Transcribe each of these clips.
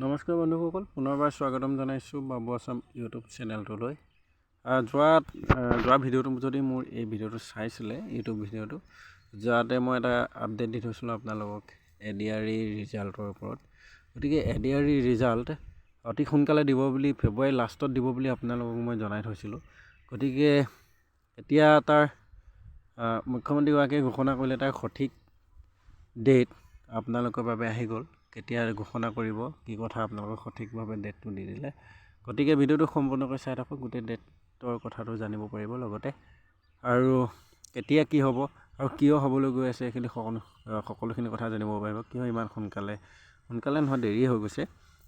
নমস্কাৰ বন্ধুসকল পুনৰবাৰ স্বাগতম জনাইছোঁ বাবু আছাম ইউটিউব চেনেলটোলৈ। যোৱা যোৱা ভিডিঅ'টো যদি মোৰ এই ভিডিঅ'টো চাইছিলে, ইউটিউব ভিডিঅ'টো, যাতে মই এটা আপডেট দি থৈছিলোঁ আপোনালোকক এ ই ৰিজাল্টৰ ওপৰত। গতিকে A D R E result অতি সোনকালে দিব বুলি, ফেব্ৰুৱাৰী লাষ্টত দিব বুলি আপোনালোকক মই জনাই থৈছিলোঁ। গতিকে এতিয়া তাৰ মুখ্যমন্ত্ৰীগৰাকীয়ে ঘোষণা কৰিলে তাৰ সঠিক ডেট আপোনালোকৰ বাবে আহি গ'ল। কেতিয়া ঘোষণা কৰিব কি কথা আপোনালোকক সঠিকভাৱে ডেটটো দি দিলে। গতিকে ভিডিঅ'টো সম্পূৰ্ণকৈ চাই থাকক গোটেই ডেটৰ কথাটো জানিব পাৰিব লগতে। আৰু কেতিয়া কি হ'ব আৰু কিয় হ'বলৈ গৈ আছে এইখিনি সকলো সকলোখিনি কথা জানিব পাৰিব। কিয় ইমান সোনকালে সোনকালে নহয় দেৰি হৈ গৈছে।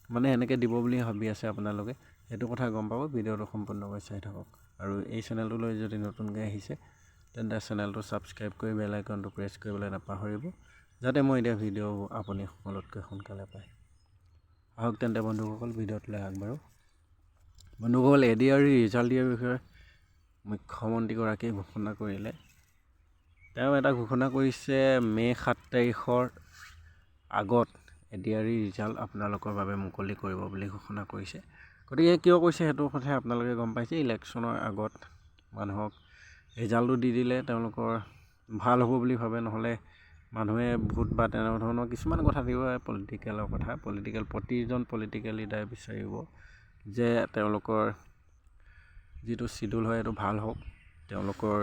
মানে এনেকৈ দিব বুলি ভাবি আছে আপোনালোকে। সেইটো কথা গম পাব ভিডিঅ'টো সম্পূৰ্ণকৈ চাই থাকক। আৰু এই চেনেলটোলৈ যদি নতুনকৈ আহিছে তেন্তে চেনেলটো ছাবস্ক্ৰাইব কৰি বেল আইকনটো প্ৰেছ কৰিবলৈ নাপাহৰিব। যাতে মই এতিয়া ভিডিঅ' আপুনি সকলোতকৈ সোনকালে পায়। আহক তেন্তে বন্ধুসকল ভিডিঅ'টোলৈ আগবাঢ়ো। বন্ধুসকল A D R E result দিয়াৰ বিষয়ে মুখ্যমন্ত্ৰীগৰাকীয়ে ঘোষণা কৰিলে। তেওঁ এটা ঘোষণা কৰিছে মে' সাত তাৰিখৰ আগত A D R E result আপোনালোকৰ বাবে মুকলি কৰিব বুলি ঘোষণা কৰিছে। গতিকে কিয় কৈছে সেইটো কথা আপোনালোকে গম পাইছে। ইলেকশ্যনৰ আগত মানুহক ৰিজাল্টটো দি দিলে তেওঁলোকৰ ভাল হ'ব বুলি ভাবে নহ'লে মানুহে ভোট বা তেনেধৰণৰ কিছুমান কথা থাকিব পলিটিকেলৰ কথা পলিটিকেল প্ৰতিজন পলিটিকেল লিডাৰে বিচাৰিব যে তেওঁলোকৰ যিটো চিডুল হয় সেইটো ভাল হওক তেওঁলোকৰ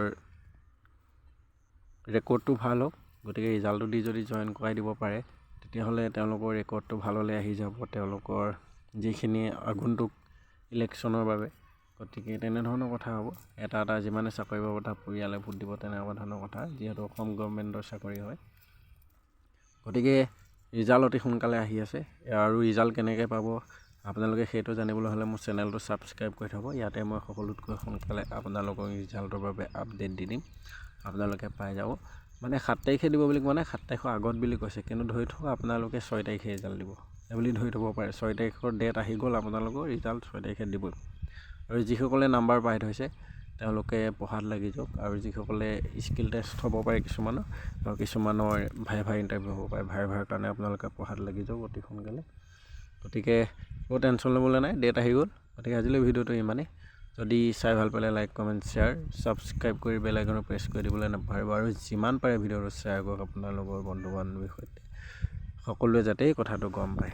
ৰেকৰ্ডটো ভাল হওক গতিকে ৰিজাল্টটো দি যদি জইন কৰাই দিব পাৰে তেতিয়াহ'লে তেওঁলোকৰ ৰেকৰ্ডটো ভাললৈ আহি যাব তেওঁলোকৰ যিখিনি আগন্তুক ইলেকশ্যনৰ বাবে। গতিকে তেনেধৰণৰ কথা হ'ব। এটা এটা যিমানে চাকৰি পাব তাৰ পৰিয়ালে ভোট দিব তেনেকুৱা ধৰণৰ কথা যিহেতু অসম গভৰ্ণমেণ্টৰ চাকৰি হয়। গতিকে ৰিজাল্ট অতি সোনকালে আহি আছে। আৰু ৰিজাল্ট কেনেকৈ পাব আপোনালোকে সেইটো জানিবলৈ হ'লে মোৰ চেনেলটো ছাবস্ক্ৰাইব কৰি থ'ব। ইয়াতে মই সকলোতকৈ সোনকালে আপোনালোকক ৰিজাল্টৰ বাবে আপডেট দি দিম। আপোনালোকে পাই যাব। মানে সাত তাৰিখে দিব বুলি কোৱা নাই সাত তাৰিখৰ আগত বুলি কৈছে। কিন্তু ধৰি থওক আপোনালোকে ছয় তাৰিখে ৰিজাল্ট দিব। বুলি ধৰি থ'ব পাৰে। ছয় তাৰিখৰ ডেট আহি গ'ল আপোনালোকৰ ৰিজাল্ট ছয় তাৰিখে দিবই। আৰু যিসকলে নাম্বাৰ পাই থৈছে তেওঁলোকে পঢ়াত লাগি যাওক আৰু যিসকলে স্কিল টেষ্ট হ'ব পাৰে কিছুমানৰ আৰু কিছুমানৰ ভাই ভাই ইণ্টাৰভিউ হ'ব পাৰে ভাই ভাইৰ কাৰণে আপোনালোকে পঢ়াত লাগি যাওক অতি সোনকালে। গতিকে একো টেনশ্যন ল'বলৈ নাই ডেট আহি গ'ল। গতিকে আজিলৈ ভিডিঅ'টো ইমানেই। যদি চাই ভাল পালে লাইক কমেণ্ট শ্বেয়াৰ ছাবস্ক্ৰাইব কৰি বেল আইকনত প্ৰেছ কৰি দিবলৈ নাপাহৰিব আৰু যিমান পাৰে ভিডিঅ'টো শ্বেয়াৰ কৰক আপোনালোকৰ বন্ধু বান্ধৱীৰ সৈতে। সকলোৱে যাতে এই কথাটো গম পায়।